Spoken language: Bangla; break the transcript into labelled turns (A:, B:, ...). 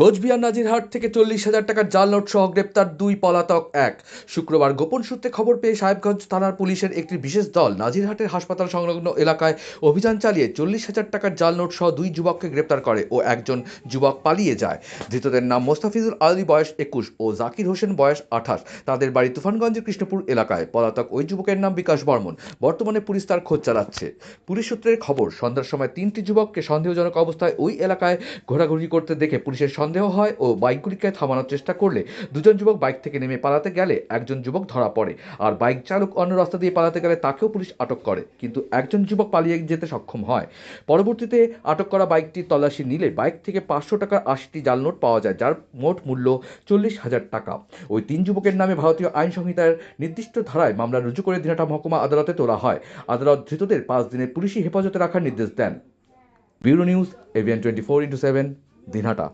A: কোচবিহার নাজিরহাট থেকে চল্লিশ হাজার টাকার জাল নোট সহ গ্রেপ্তার দুই পলাতক এক। শুক্রবার গোপন সূত্রে খবর পেয়ে সাহেবগঞ্জ থানার পুলিশের একটি বিশেষ দল নাজিরহাটের হাসপাতাল সংলগ্ন এলাকায় অভিযান চালিয়ে চল্লিশ হাজার টাকার জাল নোট সহ দুই যুবককে গ্রেপ্তার করে ও একজন যুবক পালিয়ে যায়। ধৃতদের নাম মোস্তাফিজুল আলী, বয়স একুশ, ও জাকির হোসেন, বয়স আঠাশ। তাদের বাড়ি তুফানগঞ্জের কৃষ্ণপুর এলাকায়। পলাতক ওই যুবকের নাম বিকাশ বর্মন। বর্তমানে পুলিশ তার খোঁজ চালাচ্ছে। পুলিশ সূত্রের খবর, সন্ধ্যার সময় তিনটি যুবককে সন্দেহজনক অবস্থায় ওই এলাকায় ঘোরাঘুরি করতে দেখে পুলিশের সন্দেহ হয় ও বাইকগুলিকে থামানোর চেষ্টা করলে দুজন যুবক বাইক থেকে নেমে পালাতে গেলে একজন যুবক ধরা পড়ে আর বাইক চালক অন্য রাস্তা দিয়ে পালাতে গেলে তাকেও পুলিশ আটক করে। কিন্তু একজন যুবক পালিয়ে যেতে সক্ষম হয়। পরবর্তীতে আটক করা বাইকটি তল্লাশি নিলে বাইক থেকে পাঁচশো টাকার আশিটি জাল নোট পাওয়া যায়, যার মোট মূল্য চল্লিশ হাজার টাকা। ওই তিন যুবকের নামে ভারতীয় আইন সংহিতার নির্দিষ্ট ধারায় মামলা রুজু করে দিনাটা মহকুমা আদালতে তোলা হয়। আদালত ধৃতদের পাঁচ দিনের পুলিশি হেফাজতে রাখার নির্দেশ দেন। Bureau news AVN twenty four into seven Dinhata